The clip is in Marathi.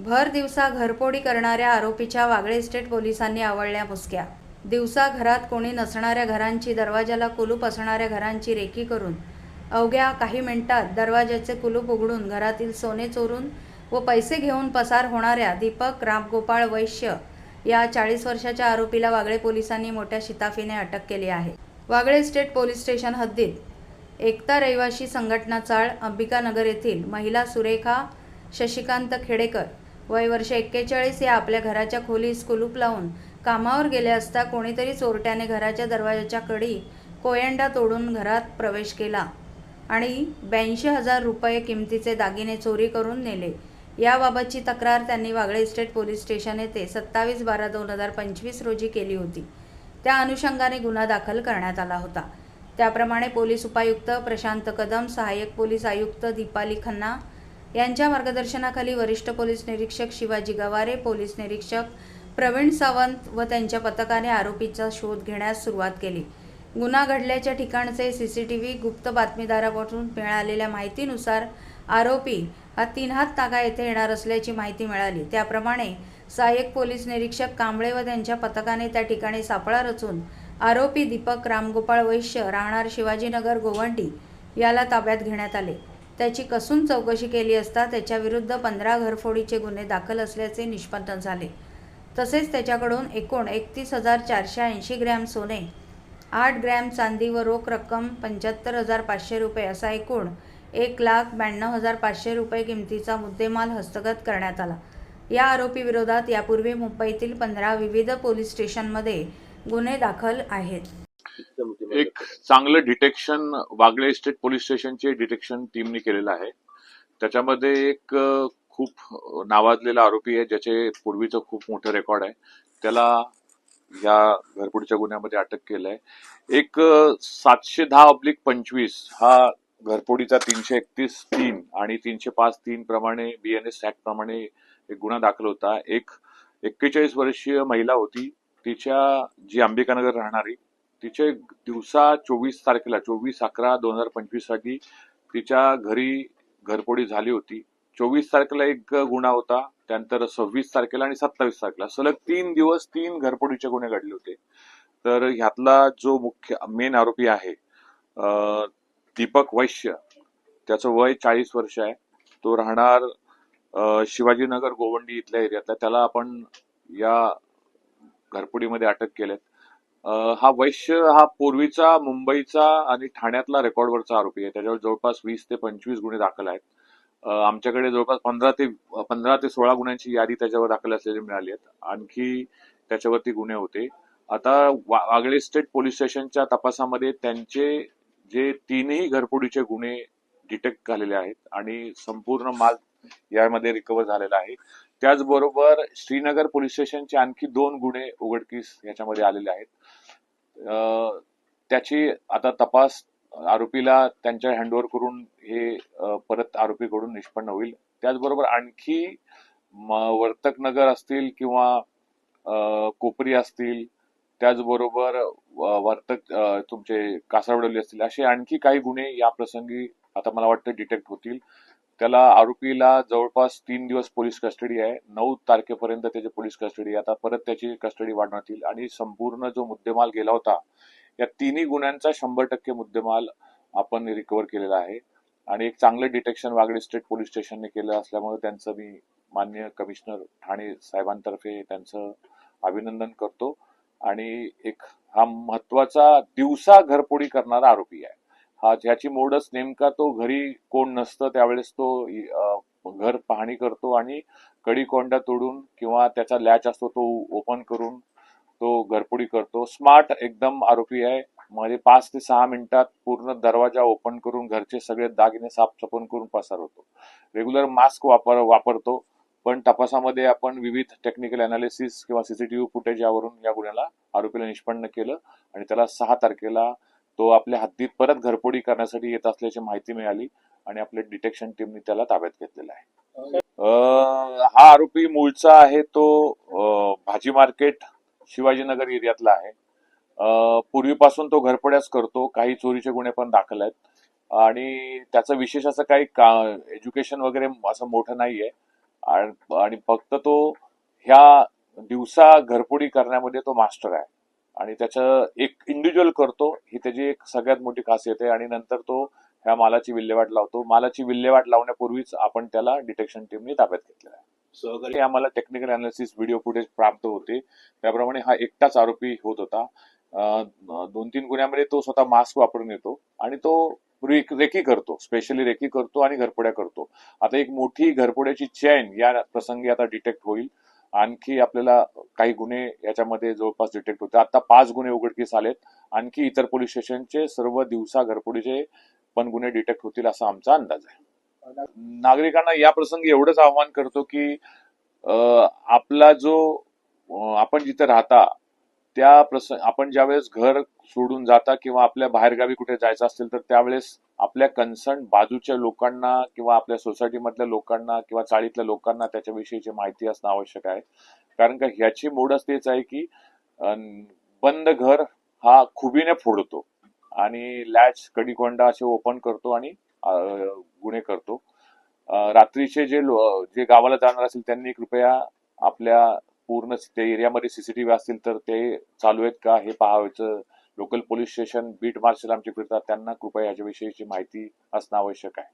भर दिवसा घरपोडी करणाऱ्या आरोपीच्या वागळे इस्टेट पोलिसांनी आवळल्या मुसक्या दिवसा घरात कोणी नसणाऱ्या घरांची दरवाजाला कुलूप असणाऱ्या घरांची रेकी करून अवघ्या काही मिनिटात दरवाजाचे कुलूप उघडून घरातील सोने चोरून व पैसे घेऊन पसार होणाऱ्या दीपक रामगोपाळ वैश्य या चाळीस वर्षाच्या आरोपीला वागळे पोलिसांनी मोठ्या शिताफीने अटक केली आहे. वागळे स्टेट पोलीस स्टेशन हद्दीत एकता रहिवाशी संघटना चाळ अंबिकानगर येथील महिला सुरेखा शशिकांत खेडेकर वय वर्ष एक्केचाळीस या आपल्या घराच्या खोलीस कुलूप लावून कामावर गेले असता कोणीतरी चोरट्याने घराच्या दरवाजाच्या कडी कोयंडा तोडून घरात प्रवेश केला आणि ब्याऐंशी हजार रुपये किमतीचे दागिने चोरी करून नेले. याबाबतची तक्रार त्यांनी वागळे इस्टेट पोलीस स्टेशन येथे सत्तावीस बारा दोन हजार पंचवीस रोजी केली होती. त्या अनुषंगाने गुन्हा दाखल करण्यात आला होता. त्याप्रमाणे पोलीस उपायुक्त प्रशांत कदम सहाय्यक पोलीस आयुक्त दीपाली खन्ना यांच्या मार्गदर्शनाखाली वरिष्ठ पोलीस निरीक्षक शिवाजी गवारे पोलीस निरीक्षक प्रवीण सावंत व त्यांच्या पथकाने आरोपीचा शोध घेण्यास सुरुवात केली. गुन्हा घडल्याच्या ठिकाणचे सी सी टी व्ही गुप्त बातमीदारापासून मिळालेल्या माहितीनुसार आरोपी हा तीन हात तागा येथे येणार असल्याची माहिती मिळाली. त्याप्रमाणे सहाय्यक पोलीस निरीक्षक कांबळे व त्यांच्या पथकाने त्या ठिकाणी सापळा रचून आरोपी दीपक रामगोपाळ वैश्य राहणार शिवाजीनगर गोवंडी याला ताब्यात घेण्यात आले. त्याची कसून चौकशी केली असता त्याच्याविरुद्ध पंधरा घरफोडीचे गुन्हे दाखल असल्याचे निष्पन्न झाले. तसेच त्याच्याकडून एकूण एकतीस हजार चारशे ऐंशी ग्रॅम सोने आठ ग्रॅम चांदी व रोख रक्कम पंच्याहत्तर हजार पाचशे रुपये असा एकूण एक लाख ब्याण्णव हजार पाचशे रुपये किमतीचा मुद्देमाल हस्तगत करण्यात आला. या आरोपीविरोधात यापूर्वी मुंबईतील पंधरा विविध पोलीस स्टेशनमध्ये गुन्हे दाखल आहेत. एक चांगलं डिटेक्शन वागळे स्टेट पोलीस स्टेशनचे डिटेक्शन टीमने केलेलं आहे. त्याच्यामध्ये एक खूप नावाजलेला आरोपी आहे ज्याचे पूर्वीचं खूप मोठं रेकॉर्ड आहे. त्याला या घरपुडच्या गुन्ह्यामध्ये अटक केलंय. एक सातशे दहा ऑब्लिक पंचवीस हा घरपोडीचा तीनशे एकतीस तीन आणि तीनशे पाच तीन प्रमाणे बीएनएस ऍक्ट प्रमाणे एक गुन्हा दाखल होता. एक एक्केचाळीस वर्षीय महिला होती. तिच्या जी अंबिकानगर राहणारी तिचे दिवसा चोवीस तारखेला चोवीस अकरा दोन हजार पंचवीससाठी तिच्या घरी घरपोडी झाली होती. चोवीस तारखेला एक गुन्हा होता त्यानंतर सव्वीस तारखेला आणि सत्तावीस तारखेला. सलग तीन दिवस तीन घरपोडीचे गुन्हे घडले होते. तर ह्यातला जो मुख्य मेन आरोपी आहे दीपक वैश्य त्याचं वय चाळीस वर्ष आहे. तो राहणार शिवाजीनगर गोवंडी इथल्या एरियातला. त्याला आपण या घरपुडीमध्ये अटक केल्यात. हा वैश्य हा पूर्वीचा मुंबईचा आणि ठाण्यातला रेकॉर्डवरचा आरोपी आहे. त्याच्यावर जवळपास वीस ते पंचवीस गुन्हे दाखल आहेत. आमच्याकडे जवळपास पंधरा ते पंधरा ते सोळा गुन्ह्यांची यादी त्याच्यावर दाखल असलेली मिळाली आहेत. आणखी त्याच्यावरती गुन्हे होते. आता वा- वागळे स्टेट पोलीस स्टेशनच्या तपासामध्ये त्यांचे जे तीनही घरफोडीचे गुन्हे डिटेक्ट झालेले आहेत आणि संपूर्ण माल यामध्ये रिकव्हर झालेला आहे. त्याचबरोबर श्रीनगर पोलीस स्टेशनचे आणखी दोन गुन्हे उघडकीस याच्यामध्ये आलेले आहेत. त्याची आता तपास आरोपीला त्यांच्या हँडओव्हर करून हे परत आरोपीकडून निष्पन्न होईल. त्याचबरोबर आणखी वर्तक वर्तकनगर असतील किंवा अं, कोपरी असतील त्याचबरोबर वर्तक तुमचे कासारवडवली असतील असे आणखी काही गुन्हे या प्रसंगी आता मला वाटतं डिटेक्ट होतील. त्याला आरोपीला जवळपास तीन दिवस पोलीस कस्टडी आहे. नऊ तारखेपर्यंत त्याची पोलीस कस्टडी आता परत त्याची कस्टडी वाढवण्यात येईल आणि संपूर्ण जो मुद्देमाल गेला होता या तिन्ही गुन्ह्यांचा शंभर टक्के मुद्देमाल आपण रिकव्हर केलेला आहे. आणि एक चांगलं डिटेक्शन वागळे स्टेट पोलीस स्टेशनने केलं असल्यामुळे त्यांचं मी मान्य कमिशनर ठाणे साहेबांतर्फे त्यांचं अभिनंदन करतो. आणि एक हा महत्त्वाचा दिवसा घरपोडी करणारा आरोपी आहे. हा ज्याची मोडच नेमका तो घरी कोण नसतं त्यावेळेस तो घर पाहणी करतो आणि कडी कोंडा तोडून किंवा त्याचा लॅच असतो तो ओपन करून तो घरपुडी करतो. स्मार्ट एकदम आरोपी आहे. म्हणजे पाच ते सहा मिनिटात पूर्ण दरवाजा ओपन करून घरचे सगळे दागिने साफसफाई करून पसार होतो रेग्युलर मास्क वापर वापरतो. पण तपासामध्ये आपण विविध टेक्निकल अनालिसिस किंवा सीसीटीव्ही फुटेज यावरून या गुन्ह्याला आरोपीला निष्पन्न केलं आणि त्याला सहा तारखेला तो आपल्या हद्दीत परत घरपोडी करण्यासाठी येत असल्याची माहिती मिळाली आणि आपल्या डिटेक्शन टीमने त्याला ताब्यात घेतलेला आहे. हा आरोपी मूळचा आहे तो भाजी मार्केट शिवाजीनगर एरियातला आहे. पूर्वीपासून तो घरपड्याच करतो काही चोरीचे गुन्हे पण दाखल आहेत. आणि त्याचं विशेष असं काही का एज्युकेशन वगैरे असं मोठं नाहीये. आणि फक्त तो ह्या दिवसा घरपोडी करण्यामध्ये तो मास्टर आहे. आणि त्याचं एक इंडिव्हिज्युअल करतो ही त्याची एक सगळ्यात मोठी खासियत आहे. आणि नंतर तो ह्या मालाची विल्हेवाट लावतो. मालाची विल्हेवाट लावण्यापूर्वीच आपण त्याला डिटेक्शन टीमने ताब्यात घेतलेला आहे. सहकारी आम्हाला टेक्निकल अनालिसिस व्हिडिओ फुटेज प्राप्त होते. त्याप्रमाणे हा एकटाच आरोपी होत होता. दोन तीन गुन्ह्यामध्ये तो स्वतः मास्क वापरून येतो आणि तो रेकी करतो. स्पेशली रेकी करतो आणि घरपोड्या करतो. आता एक मोठी घरपोड्याची चेन या प्रसंगी आता डिटेक्ट होईल. आणखी आपल्याला काही गुन्हे याच्यामध्ये जवळपास डिटेक्ट होते. आता पाच गुन्हे उघडकीस आलेत. आणखी इतर पोलीस स्टेशनचे सर्व दिवसा घरपोडीचे पण गुन्हे डिटेक्ट होतील असा आमचा अंदाज आहे. नागरिकांना या प्रसंगी एवढंच आव्हान करतो की आपला जो आपण जिथे राहता त्या प्रसंग आपण ज्यावेळेस घर सोडून जाता किंवा आपल्या बाहेरगावी कुठे जायचं असेल तर त्यावेळेस आपल्या कन्सर्न बाजूच्या लोकांना किंवा आपल्या सोसायटीमधल्या लोकांना किंवा चाळीतल्या लोकांना त्याच्याविषयीची माहिती असणं आवश्यक आहे. कारण का ह्याची मोडच तेच आहे की बंद घर हा खुबीने फोडतो आणि लॅच कडीकोंडा असे ओपन करतो आणि गुन्हे करतो. रात्रीचे जे लो- जे गावाला जाणार असेल त्यांनी कृपया आपल्या पूर्ण त्या एरियामध्ये सीसीटीव्ही असतील तर ते चालू आहेत का हे पाहायचं local police station beat marshal आमचे फिरतात. त्यांना कृपया याच्याविषयीची माहिती असणं आवश्यक आहे.